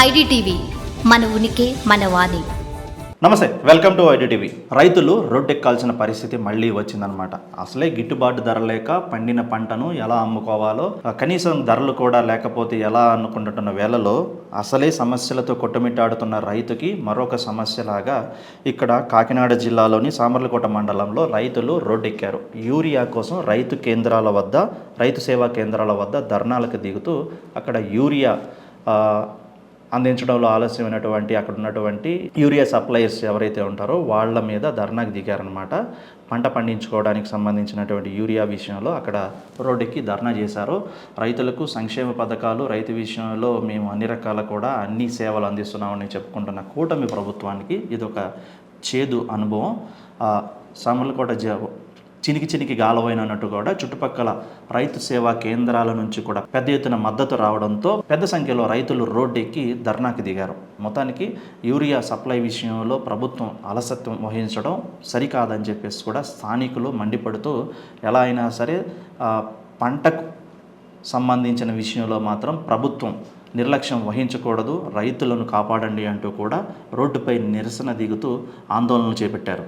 IDTV మన ఉనికి మన వాణి. నమస్తే వెల్కమ్ టు ఐడిటీవీ. రైతులు రోడ్డెక్కాల్సిన పరిస్థితి మళ్ళీ వచ్చిందనమాట అసలే గిట్టుబాటు ధర లేక పండిన పంటను ఎలా అమ్ముకోవాలో కనీసం ధరలు కూడా లేకపోతే ఎలా అనుకుంటున్న వేళలో అసలే సమస్యలతో కొట్టుమిట్టాడుతున్న రైతుకి మరొక సమస్యలాగా ఇక్కడ కాకినాడ జిల్లాలోని సామర్లకోట మండలంలో రైతులు రోడ్డెక్కారు. యూరియా కోసం రైతు కేంద్రాల వద్ద రైతు సేవా కేంద్రాల వద్ద ధర్నాలకు దిగుతూ అక్కడ యూరియా అందించడంలో ఆలస్యమైనటువంటి అక్కడ ఉన్నటువంటి యూరియా సప్లయర్స్ ఎవరైతే ఉంటారో వాళ్ళ మీద ధర్నాకు దిగారనమాట పంట పండించుకోవడానికి సంబంధించినటువంటి యూరియా విషయంలో అక్కడ రోడ్డుకి ధర్నా చేశారు. రైతులకు సంక్షేమ పథకాలు రైతు విషయంలో మేము అన్ని రకాల కూడా అన్ని సేవలు అందిస్తున్నామని చెప్పుకుంటున్న కూటమి ప్రభుత్వానికి ఇది ఒక చేదు అనుభవం. సమలకోట జ చినికి చినికి గాలవైనట్టు కూడా చుట్టుపక్కల రైతు సేవా కేంద్రాల నుంచి కూడా పెద్ద ఎత్తున మద్దతు రావడంతో పెద్ద సంఖ్యలో రైతులు రోడ్డెక్కి ధర్నాకి దిగారు. మొత్తానికి యూరియా సప్లై విషయంలో ప్రభుత్వం అలసత్వం వహించడం సరికాదని చెప్పేసి కూడా స్థానికులు మండిపడుతూ ఎలా అయినా సరే పంటకు సంబంధించిన విషయంలో మాత్రం ప్రభుత్వం నిర్లక్ష్యం వహించకూడదు రైతులను కాపాడండి అంటూ కూడా రోడ్డుపై నిరసన దిగుతూ ఆందోళనలు చేపట్టారు.